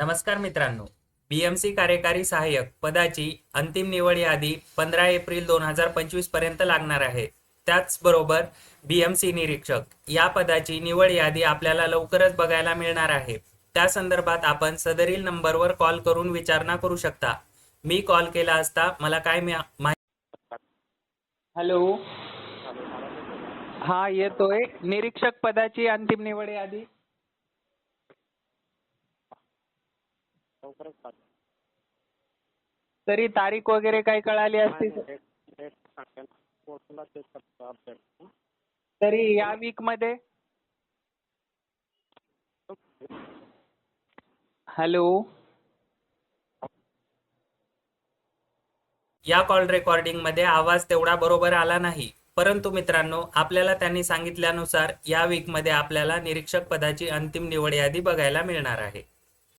नमस्कार मित्रांनो. बीएमसी कार्यकारी सहाय्यक पदाची अंतिम निवड यादी पंधरा एप्रिल दोन हजार पंचवीसपर्यंत लागणार आहे. त्याचबरोबर बीएमसी निरीक्षक या पदाची निवड यादी आपल्याला लवकरच बघायला मिळणार आहे. त्या संदर्भात आपण सदरील नंबरवर कॉल करून विचारणा करू शकता. मी कॉल केला असता मला काय मिळा- माहि- हॅलो. हा येतोय. निरीक्षक पदाची अंतिम निवड यादी. लवकरच पाठवा. तरी तारीख वगैरे काही कळाली असती नाही, डेट डेट सांगेल पोर्टलला चेक करतो अपडेट तरी या वीकमध्ये? हॅलो? या कॉल रेकॉर्डिंगमध्ये आवाज तेवढा बरोबर आला नाही. परंतु मित्रांनो आपल्याला त्यांनी सांगितल्यानुसार या वीकमध्ये आपल्याला निरीक्षक पदाची अंतिम निवड यादी बघायला मिळणार आहे.